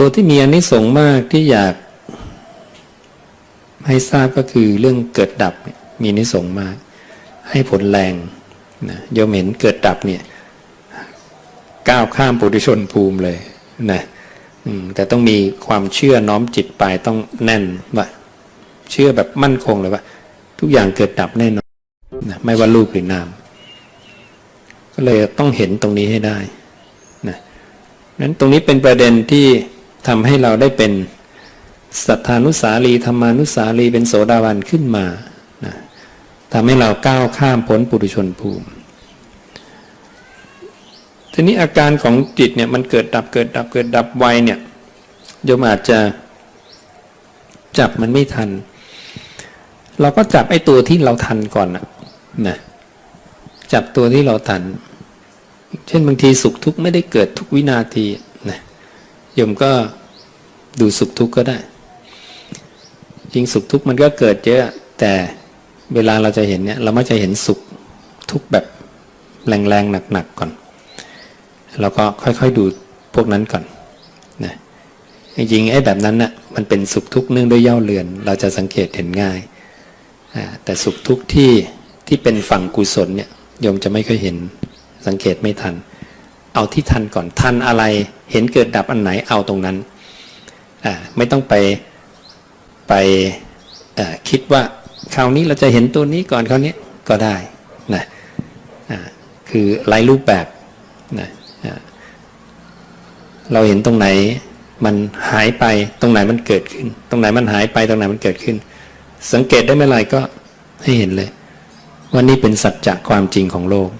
ตัวที่มีอานิสงส์มากที่อยากให้ทราบก็คือเรื่องเกิดดับมีนิสงส์มาก ให้ผลแรงนะโยมเห็นเกิดดับเนี่ยก้าวข้ามปุถุชนภูมิเลยนะแต่ต้องมีความเชื่อน้อมจิตไปต้องแน่นว่าเชื่อแบบมั่นคงเลยว่า ทุกอย่างเกิดดับแน่นอนนะไม่ว่ารูปหรือนาม ก็เลยต้องเห็นตรงนี้ให้ได้นะนั้นตรงนี้เป็นประเด็นที่ ทำให้เราได้เป็นสัทธานุสารีธรรมานุสารีเป็นโสดาบันขึ้นมานะทำให้เราก้าวข้ามพ้นปุถุชนภูมิ ทีนี้อาการของจิตเนี่ยมันเกิดดับเกิดดับเกิดดับไวเนี่ยโยมอาจจะจับมันไม่ทัน เราก็จับไอ้ตัวที่เราทันก่อนนะนะจับตัวที่เราทัน เช่นบางทีสุขทุกข์ไม่ได้เกิดทุกวินาที ยมก็ดูสุขทุกข์ก็ได้ จริงสุขทุกข์มันก็เกิดเยอะแต่เวลาเราจะเห็นเนี่ยเราไม่จะเห็นสุขทุกข์แบบแรงๆหนักๆก่อนแล้วก็ค่อยๆดูพวกนั้นก่อนนะจริงๆไอ้แบบนั้นน่ะมันเป็นสุขทุกข์เนื่องด้วยเย่าเรือน เราจะสังเกตเห็นง่ายอ่าแต่สุขทุกข์ที่ที่เป็นฝั่งกุศลเนี่ยโยมจะไม่ค่อยเห็นสังเกตไม่ทัน เอาที่ทันก่อนทันอะไร เห็นเกิดดับอันไหนเอาตรงนั้นไม่ต้องไปไปคิดว่าคราวนี้เราจะเห็นตัวนี้ก่อนคราวนี้ก็ได้นะคือไร้รูปแบบนะเราเห็นตรงไหนมันหายไปตรงไหนมันเกิดขึ้น ตรงไหนมันหายไปตรงไหนมันเกิดขึ้น สังเกตได้เมื่อไหร่ก็ให้เห็นเลยว่านี่เป็นสัจจะความจริงของโลก